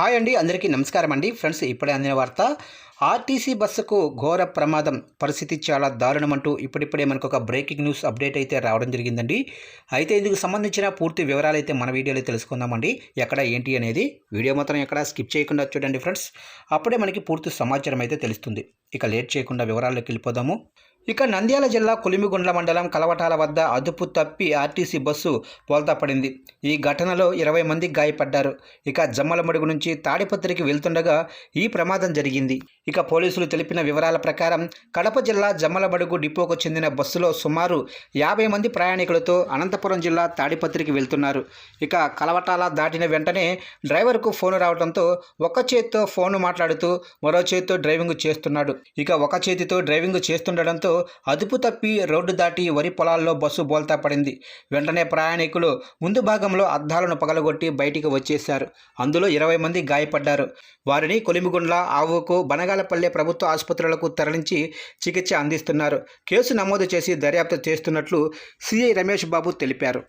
Hi అండి అందరికీ నమస్కారం అండి. ఫ్రెండ్స్ ఇప్పుడే అందిన వార్త ఆర్టీసీ బస్సుకు ఘోర ప్రమాదం పరిస్థితి చాలా దారుణం అంటూ ఇప్పుడిప్పుడే మనకు ఒక బ్రేకింగ్ న్యూస్ అప్డేట్ అయితే రావడం జరిగిందండి. అయితే ఇందుకు సంబంధించిన పూర్తి వివరాలు అయితే మన వీడియోలో తెలుసుకుందామండి. ఎక్కడ ఏంటి అనేది వీడియో మాత్రం ఎక్కడ స్కిప్ చేయకుండా చూడండి ఫ్రెండ్స్. అప్పుడే మనకి పూర్తి సమాచారం అయితే తెలుస్తుంది. ఇక లేట్ చేయకుండా వివరాల్లోకి వెళ్ళిపోదాము. ఇక నంద్యాల జిల్లా కొలిమిగుండ్ల మండలం కలవటాల వద్ద అదుపు తప్పి ఆర్టీసీ బస్సు బోల్తా పడింది. ఈ ఘటనలో ఇరవై మంది గాయపడ్డారు. ఇక జమ్మలమడుగు నుంచి తాడిపత్రికి వెళ్తుండగా ఈ ప్రమాదం జరిగింది. ఇక పోలీసులు తెలిపిన వివరాల ప్రకారం కడప జిల్లా జమ్మలమడుగు డిపోకు చెందిన బస్సులో సుమారు యాభై మంది ప్రయాణికులతో అనంతపురం జిల్లా తాడిపత్రికి వెళ్తున్నారు. ఇక కలవటాల దాటిన వెంటనే డ్రైవర్కు ఫోన్ రావడంతో ఒక చేత్తో ఫోన్ మాట్లాడుతూ మరో చేతితో డ్రైవింగ్ చేస్తున్నాడు. ఇక ఒక చేతితో డ్రైవింగ్ చేస్తుండడంతో అదుపు తప్పి రోడ్డు దాటి వరి పొలాల్లో బస్సు బోల్తా పడింది. వెంటనే ప్రయాణికులు ముందు భాగంలో అద్దాలను పగలగొట్టి బయటికి వచ్చేశారు. అందులో ఇరవై మంది గాయపడ్డారు. వారిని కొలిమిగుండ్ల ఆవుకు బనగాలపల్లె ప్రభుత్వ ఆసుపత్రులకు తరలించి చికిత్స అందిస్తున్నారు. కేసు నమోదు చేసి దర్యాప్తు చేస్తున్నట్లు సిఐ రమేష్ బాబు తెలిపారు.